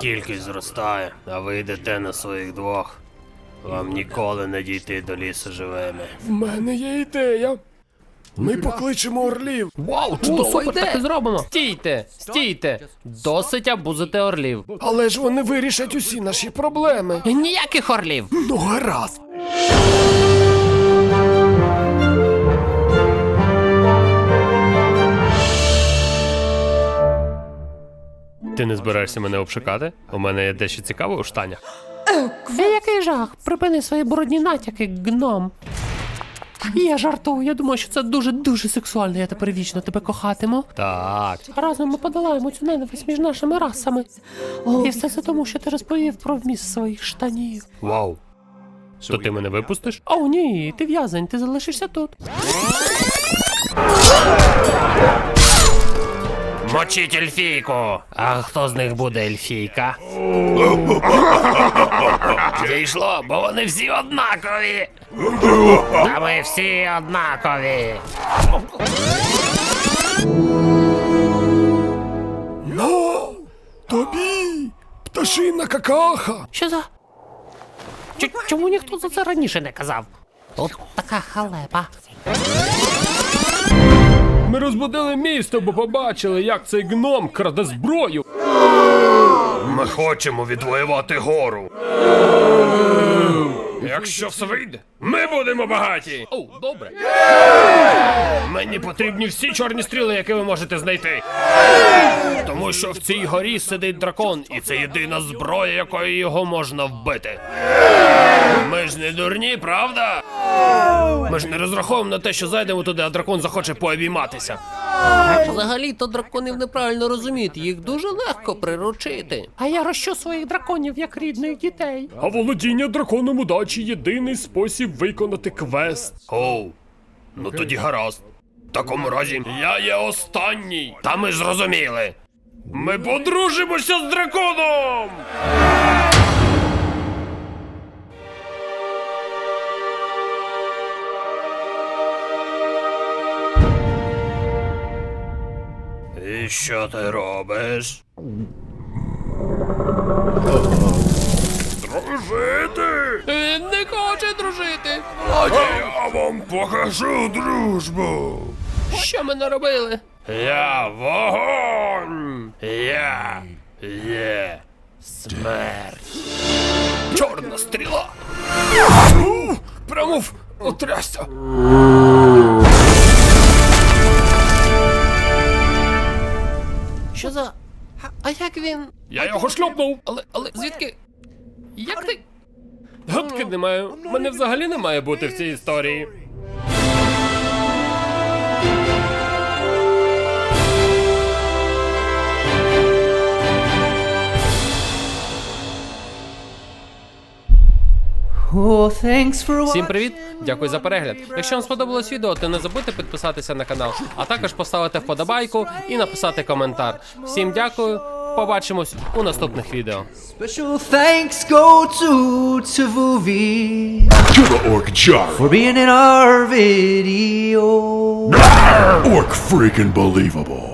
кількість зростає, а ви йдете на своїх двох. Вам ніколи не дійти до лісу живими. В мене є ідея. Ми покличемо орлів. Вау, чудово, супер, так і зробимо. Стійте, стійте. Досить абузити орлів. Але ж вони вирішать усі наші проблеми. Ніяких орлів. Ну гаразд. Ти не збираєшся мене обшукати? У мене є дещо цікаве у штанях. Е, який жах? Припини свої брудні натяки, гном. Я жартую, я думаю, що це дуже-дуже сексуально. Я тепер вічно тебе кохатиму. Так. Разом ми подолаємо цю ненависть між нашими расами. І все це тому, що ти розповів про вміст своїх штанів. Вау. То ти мене випустиш? О, ні, ти в'язень, ти залишишся тут. Мочіть ельфійку! А хто з них буде ельфійка? Дійшло, бо вони всі однакові. Та ми всі однакові. Ну, тобі, пташина какаха. Що за. Ч- чому ніхто за це раніше не казав? От така халепа. Ми розбудили місто, бо побачили, як цей гном краде зброю. Ми хочемо відвоювати гору. Якщо все вийде, ми будемо багаті. О, добре. Мені потрібні всі чорні стріли, які ви можете знайти. Тому що в цій горі сидить дракон, і це єдина зброя, якою його можна вбити. Ми ж не дурні, правда? Ми ж не розраховуємо на те, що зайдемо туди, а дракон захоче пообійматися. Взагалі-то драконів неправильно розуміють, їх дуже легко приручити. А я рощу своїх драконів як рідних дітей. А володіння драконом удачі єдиний спосіб виконати квест. Оу, ну тоді гаразд. В такому разі я є останній. Та ми зрозуміли. Ми подружимося з драконом. І що ти робиш? Дружити! Він не хоче дружити. Я вам покажу дружбу. Що ми наробили? Я вогонь! Я є смерть. Чорна стріла! Прямо в отрясся. За. А, а як він. Я його шльопнув. Але, але звідки? Як ти. Гадки не маю. Мене взагалі не має бути в цій історії. Всім привіт! Дякую за перегляд. Якщо вам сподобалось відео, то не забудьте підписатися на канал, а також поставити вподобайку і написати коментар. Всім дякую. Побачимось у наступних відео. Special thanks go to Tavuvi Killer Orc Jar. for being in our video. Orc freaking believable.